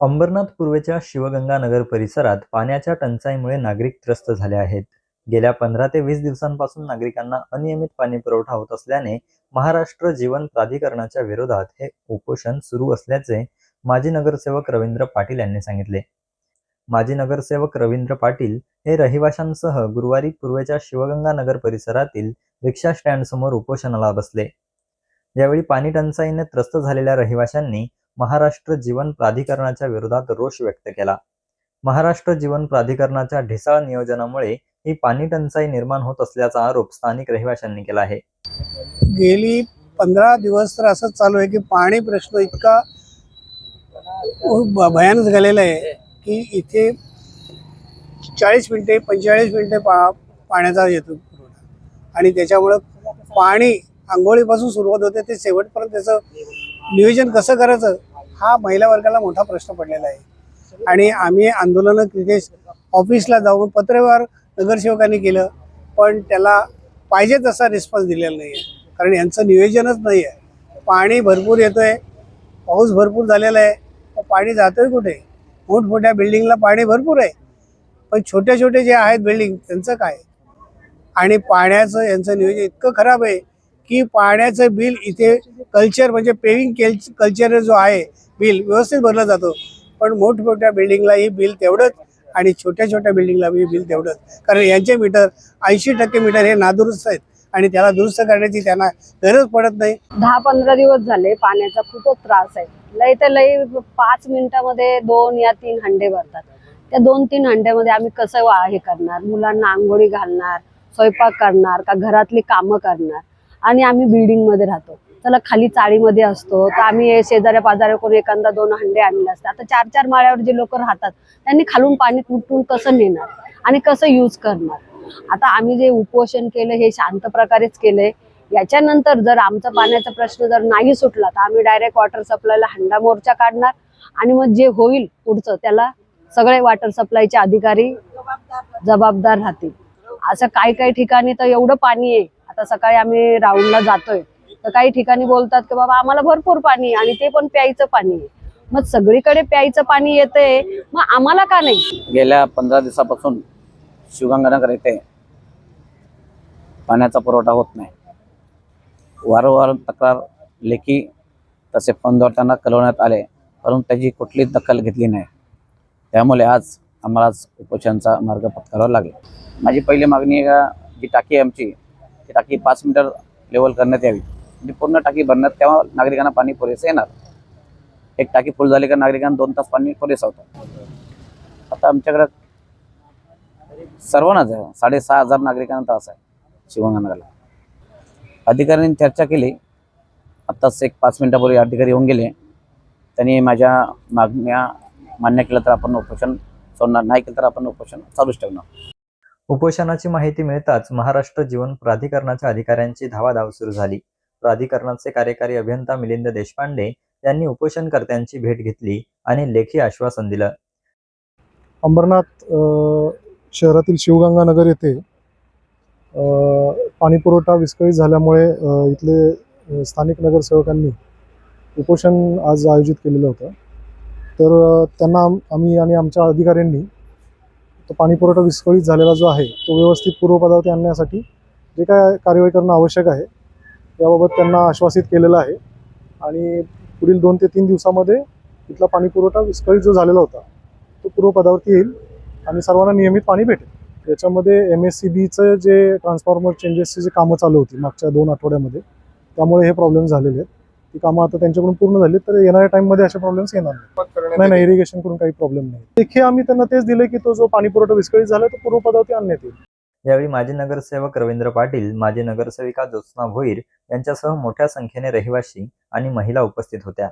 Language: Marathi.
अंबरनाथ पूर्वेच्या शिवगंगा नगर परिसरात पाण्याच्या टंचाईमुळे नागरिक त्रस्त झाले आहेत. गेल्या पंधरा ते वीस दिवसांपासून नागरिकांना अनियमित पाणी पुरवठा होत असल्याने महाराष्ट्र जीवन प्राधिकरणाच्या विरोधात हे उपोषण सुरू असल्याचे माजी नगरसेवक रवींद्र पाटील यांनी सांगितले. माजी नगरसेवक रवींद्र पाटील हे रहिवाशांसह गुरुवारी पूर्वेच्या शिवगंगा नगर परिसरातील रिक्षा स्टँड समोर उपोषणाला बसले. यावेळी पाणी टंचाईने त्रस्त झालेल्या रहिवाशांनी महाराष्ट्र जीवन प्राधिकरणाच्या विरोधात रोष व्यक्त केला. महाराष्ट्र जीवन प्राधिकरणाच्या ढिसाळ नियोजनामुळे ही पाणी टंचाई निर्माण होत असल्याचा आरोप स्थानिक रहिवाशांनी केला आहे. गेली पंधरा दिवस तर असंच चालू आहे की पाणी प्रश्न इतका भयानक झालेला आहे की इथे चाळीस मिनिटे पंचेचाळीस मिनिटे पा पाण्याचा येतो पुरवठा. आणि त्याच्यामुळं पाणी आंघोळीपासून सुरुवात होते ते शेवटपर्यंत त्याचं नियोजन कसं करायचं हा महिला वर्गाला मोठा प्रश्न पडलेला आहे. आणि आम्ही आंदोलनं तिथे ऑफिसला जाऊन पत्रव्यवहार नगरसेवकांनी केलं पण त्याला पाहिजे तसा रिस्पॉन्स दिलेला नाही आहे कारण यांचं नियोजनच नाही आहे पाणी भरपूर येतो आहे पाऊस भरपूर झालेला आहे. पण पाणी जातोय कुठे? मोठमोठ्या बिल्डिंगला पाणी भरपूर आहे. पण छोटे छोटे जे आहेत बिल्डिंग त्यांचं काय? आणि पाण्याचं यांचं नियोजन इतकं खराब आहे की पाण्याचं बिल इथे कल्चर म्हणजे पेविंग केल कल्चर जो आहे बिल व्यवस्थित भरलं जातो. पण मोठमोठ्या बिल्डिंगलाही बिल तेवढंच आणि छोट्या छोट्या बिल्डिंगला बिल तेवढंच. कारण यांचे मीटर ऐंशी टक्के मीटर हे नादुरुस्त आहेत आणि त्याला दुरुस्त करण्याची त्यांना गरज पडत नाही. दहा पंधरा दिवस झाले पाण्याचा खूपच त्रास आहे. लय तर लय पाच मिनिटामध्ये दोन या तीन हंडे भरतात. त्या दोन तीन हंड्यामध्ये आम्ही कसं हे करणार? मुलांना आंघोळी घालणार स्वयंपाक करणार का घरातली कामं करणार? आणि आम्ही बिल्डिंगमध्ये राहतो. त्याला खाली चाळीमध्ये असतो. तर आम्ही शेजाऱ्या पाजाऱ्या कोणी एखादा दोन हंडे आणले असते आता चार चार माळ्यावर जे लोक राहतात त्यांनी खालून पाणी कुठून कसं नेणार आणि कसं यूज करणार? आता आम्ही जे उपोषण केलं हे शांत प्रकारेच केलंय. याच्यानंतर जर आमचा पाण्याचा प्रश्न जर नाही सुटला तर आम्ही डायरेक्ट वॉटर सप्लायला हंडा मोर्चा काढणार आणि मग जे होईल पुढचं त्याला सगळे वॉटर सप्लायचे अधिकारी जबाबदार राहतील. असं काही काही ठिकाणी तर एवढं पाणी आहे. आता सकाळी आम्ही राऊंडला जातोय. तर काही ठिकाणी बोलतात की बाबा आम्हाला भरपूर पाणी आणि ते पण प्यायचं पाणी आहे. मग सगळीकडे प्यायचं पाणी येतंय. मग आम्हाला का नाही? गेल्या पंधरा दिवसापासून शिवगंगानगर येथे पाण्याचा पुरवठा होत नाही. वारंवार तक्रार लेखी तसे फोनद्वारताना कळवण्यात आले परंतु त्याची कुठलीच दखल घेतली नाही. त्यामुळे आज आम्हाला आज उपोषणाचा मार्ग पत्करावा लागला. माझी पहिली मागणी आहे का जी टाकी आहे आमची ती टाकी पाच मीटर लेवल करण्यात यावी. म्हणजे पूर्ण टाकी भरण्यात तेव्हा नागरिकांना पाणी पुरेसं येणार. एक टाकी फुल झाली का नागरिकांना दोन तास पाणी पुरेसं होतं. आता आमच्याकडं सर्वांनाच आहे. साडेसहा हजार नागरिकांना त्रास आहे शिवगंगानगरला. अधिकाऱ्यांनी चर्चा केली. आत्ताच एक पाच मिनिटापूर्वी अधिकारी येऊन गेले. त्यांनी माझ्या मागण्या मान्य केल्या तर आपण उपोषण सोडणार नाही केलं तर आपण उपोषण चालूच ठेवणार. उपोषणाची माहिती मिळताच महाराष्ट्र जीवन प्राधिकरणाच्या अधिकाऱ्यांची धावाधाव सुरू झाली. प्राधिकरणाचे कार्यकारी अभियंता मिलिंद देशपांडे यांनी उपोषणकर्त्यांची भेट घेतली आणि लेखी आश्वासन दिलं. अंबरनाथ शहरातील शिवगंगानगर येथे पाणीपुरवठा विस्कळीत झाल्यामुळे इथले स्थानिक नगरसेवकांनी उपोषण आज आयोजित केलेलं होतं. तर त्यांना आम्ही आणि आमच्या अधिकाऱ्यांनी तो पाणीपुरवठा विस्कळीत झालेला जो आहे तो व्यवस्थित पूर्वपदावरती आणण्यासाठी जे काय कार्यवाही करणं आवश्यक आहे याबाबत त्यांना आश्वासित केलेलं आहे. आणि पुढील दोन ते तीन दिवसामध्ये इथला पाणीपुरवठा विस्कळीत जो झालेला होता तो पूर्वपदावरती येईल आणि सर्वांना नियमित पाणी भेटेल. याच्यामध्ये एम एस सी बीचं जे ट्रान्सफॉर्मर चेंजेसची जे कामं चालू होती मागच्या दोन आठवड्यामध्ये त्यामुळे हे प्रॉब्लेम झालेले आहेत. ती कामं आता त्यांच्याकडून पूर्ण झाली तर येणाऱ्या टाईममध्ये असे प्रॉब्लेम्स येणार नाही नाही नाही इरिगेशन करून काही प्रॉब्लेम नाही. देखील आम्ही त्यांना तेच दिले की तो जो पाणी पुरवठा विस्कळीत झाला तो पूर्वपदावरती आणण्यात येईल. यावेळी माजी नगरसेवक रवींद्र पाटील माजी नगरसेविका ज्योत्स्ना भोईर यांच्यासह मोठ्या संख्येने रहिवासी आणि महिला उपस्थित होत्या.